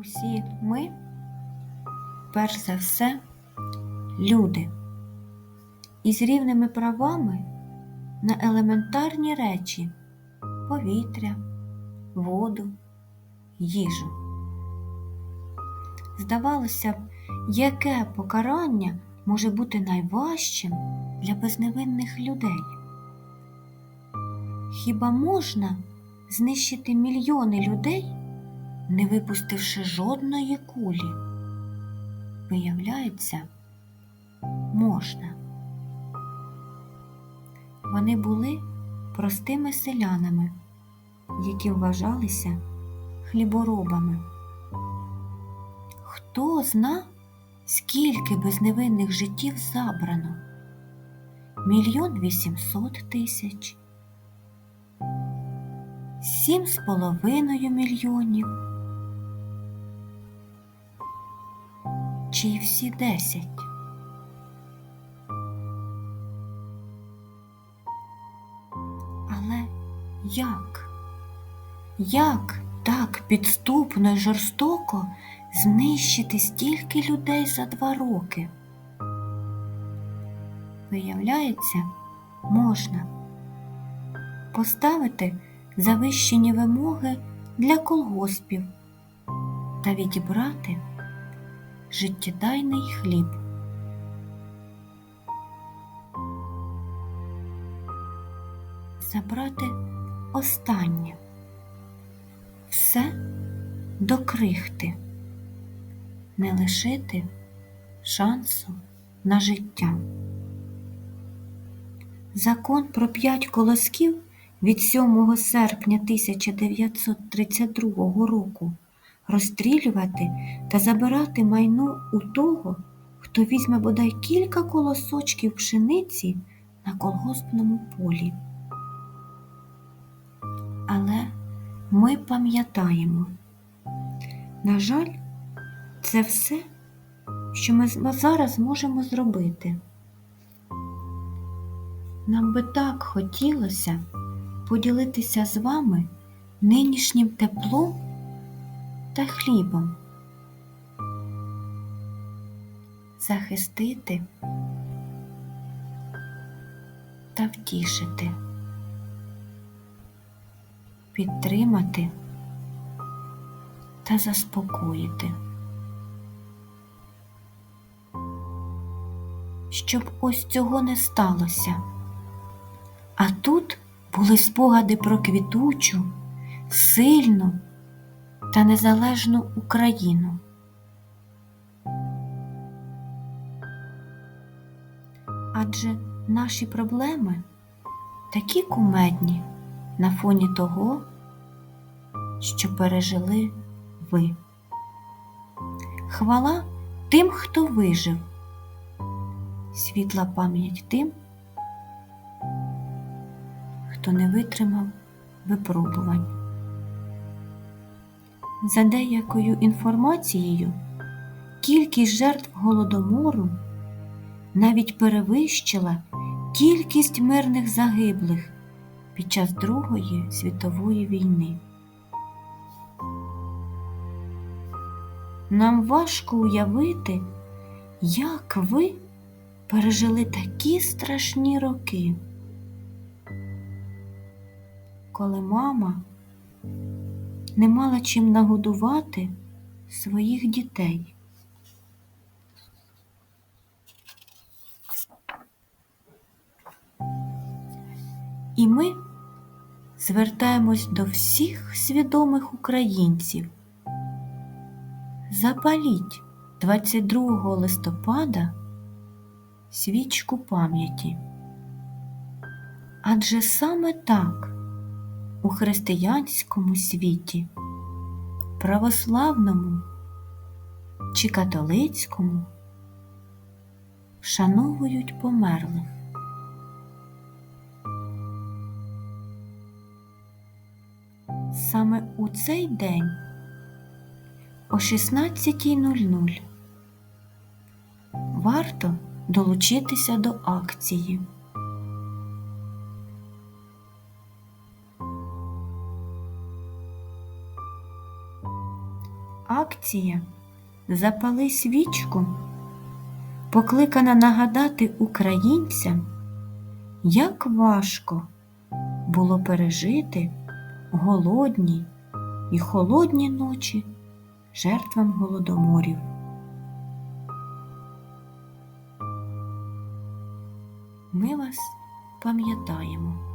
Усі ми, перш за все, люди із рівними правами на елементарні речі повітря, воду, їжу. Здавалося б, яке покарання може бути найважчим для безневинних людей? Хіба можна знищити мільйони людей, не випустивши жодної кулі? Виявляється, можна. Вони були простими селянами, які вважалися хліборобами. Хто зна, скільки безневинних життів забрано? Мільйон вісімсот тисяч, сім з половиною мільйонів. Чи й всі десять? Але як? Як так підступно й жорстоко знищити стільки людей за два роки? Виявляється, можна поставити завищені вимоги для колгоспів та відібрати життєдайний хліб. Забрати останнє все до крихти, не лишити шансу на життя. Закон про п'ять колосків від 7 серпня 1932 року розстрілювати та забирати майно у того, хто візьме бодай кілька колосочків пшениці на колгоспному полі. Але ми пам'ятаємо, на жаль, це все, що ми зараз можемо зробити. Нам би так хотілося поділитися з вами нинішнім теплом та хлібом, захистити та втішити, підтримати та заспокоїти. Щоб ось цього не сталося. А тут були спогади про квітучу, сильну та незалежну Україну. Адже наші проблеми такі кумедні на фоні того, що пережили ви. Хвала тим, хто вижив, світла пам'ять тим, хто не витримав випробувань. За деякою інформацією, кількість жертв голодомору навіть перевищила кількість мирних загиблих під час Другої світової війни. Нам важко уявити, як ви пережили такі страшні роки коли мама не мала чим нагодувати своїх дітей. І ми звертаємось до всіх свідомих українців. Запаліть 22 листопада свічку пам'яті. Адже саме так у християнському світі, православному чи католицькому вшановують померлих. Саме у цей день о 16.00 варто долучитися до акції. Акція Запали свічку покликана нагадати українцям, як важко було пережити голодні і холодні ночі жертвам голодоморів. Ми вас пам'ятаємо.